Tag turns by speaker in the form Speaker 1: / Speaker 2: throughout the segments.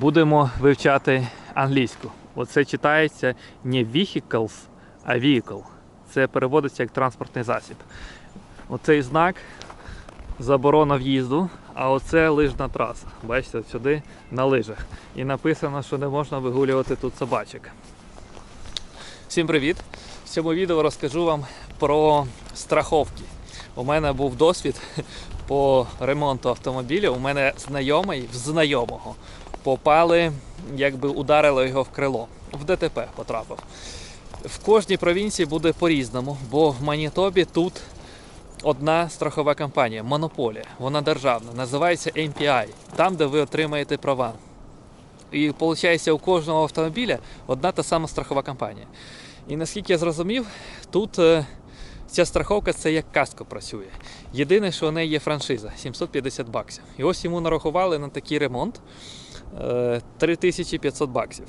Speaker 1: Будемо вивчати англійську. Оце читається не vehicles, а vehicle. Це переводиться як транспортний засіб. Оцей знак заборона в'їзду, а оце лижна траса. Бачите, сюди на лижах. І написано, що не можна вигулювати тут собачок. Всім привіт! В цьому відео розкажу вам про страховки. У мене був досвід по ремонту автомобіля. У мене знайомий в знайомого попали, якби ударило його в крило. В ДТП потрапив. В кожній провінції буде по-різному, бо в Манітобі тут одна страхова компанія, монополія, вона державна, називається MPI, там, де ви отримаєте права. І виходить, у кожного автомобіля одна та сама страхова компанія. І наскільки я зрозумів, тут е, ця страховка це як каско працює. Єдине, що у неї є франшиза 750 баксів. І ось йому нарахували на такий ремонт е, 3500 баксів.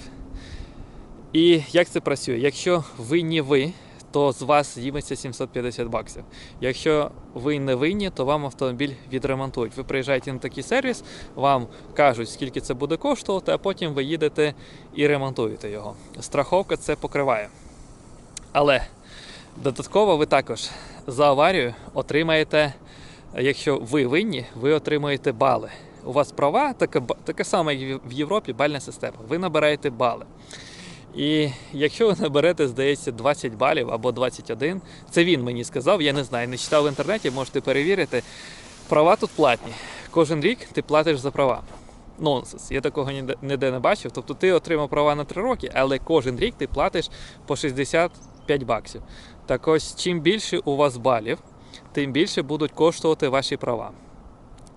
Speaker 1: І як це працює? Якщо ви не ви, то з вас зніметься 750 баксів. Якщо ви не винні, то вам автомобіль відремонтують. Ви приїжджаєте на такий сервіс, вам кажуть, скільки це буде коштувати, а потім ви їдете і ремонтуєте його. Страховка це покриває. Але додатково ви також за аварію отримаєте, якщо ви винні, ви отримуєте бали. У вас права, така, така сама, як в Європі, бальна система. Ви набираєте бали. І якщо ви наберете, здається, 20 балів або 21, це він мені сказав, я не знаю, не читав в інтернеті, можете перевірити. Права тут платні. Кожен рік ти платиш за права. Нонсенс. Я такого ніде не бачив. Тобто ти отримав права на 3 роки, але кожен рік ти платиш по 65 баксів. Так ось, чим більше у вас балів, тим більше будуть коштувати ваші права.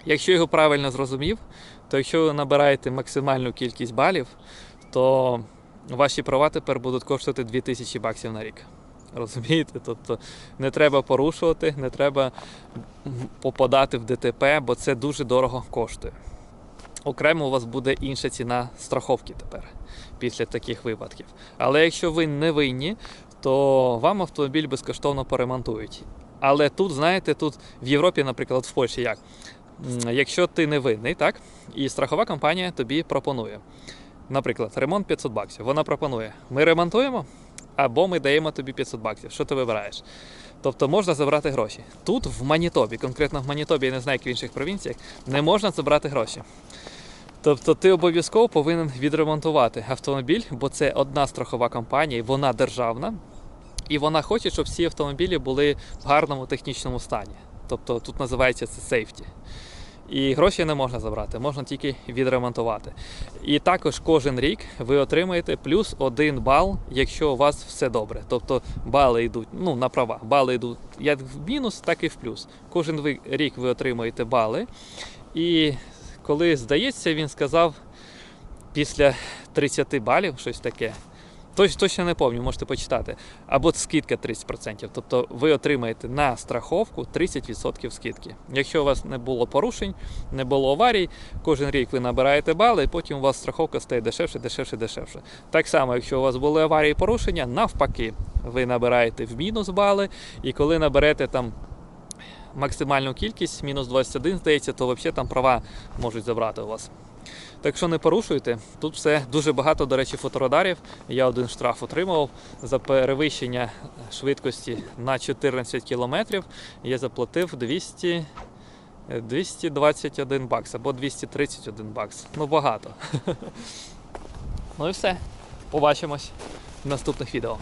Speaker 1: Якщо його правильно зрозумів, то якщо ви набираєте максимальну кількість балів, то ваші права тепер будуть коштувати 2000 баксів на рік. Розумієте? Тобто не треба порушувати, не треба попадати в ДТП, бо це дуже дорого коштує. Окремо у вас буде інша ціна страховки тепер після таких випадків. Але якщо ви не винні, то вам автомобіль безкоштовно поремонтують. Але тут, знаєте, тут в Європі, наприклад, в Польщі як? Якщо ти не винний, так, і страхова компанія тобі пропонує. Наприклад, ремонт 500 баксів. Вона пропонує: ми ремонтуємо, або ми даємо тобі 500 баксів. Що ти вибираєш? Тобто можна забрати гроші. Тут, в Манітобі, конкретно в Манітобі, я не знаю, як в інших провінціях, не можна забрати гроші. Тобто ти обов'язково повинен відремонтувати автомобіль, бо це одна страхова компанія, вона державна, і вона хоче, щоб всі автомобілі були в гарному технічному стані. Тобто тут називається це сейфті. І гроші не можна забрати, можна тільки відремонтувати. І також кожен рік ви отримаєте плюс один бал, якщо у вас все добре. Тобто бали йдуть ну, на права, бали йдуть як в мінус, так і в плюс. Кожен рік ви отримаєте бали. І коли здається, він сказав після 30 балів щось таке. Точ, точно не пам'ятаю, можете почитати. Або скидка 30%. Тобто ви отримаєте на страховку 30% скидки. Якщо у вас не було порушень, не було аварій, кожен рік ви набираєте бали, і потім у вас страховка стає дешевше, дешевше, дешевше. Так само, якщо у вас були аварії і порушення, навпаки, ви набираєте в мінус бали, і коли наберете там максимальну кількість, мінус 21, здається, то взагалі там права можуть забрати у вас. Так що не порушуйте. Тут все дуже багато, до речі, фоторадарів. Я один штраф отримував за перевищення швидкості на 14 кілометрів. Я заплатив 200, е, 221 бакс або 231 бакс. Ну багато. Ну і все. Побачимось в наступних відео.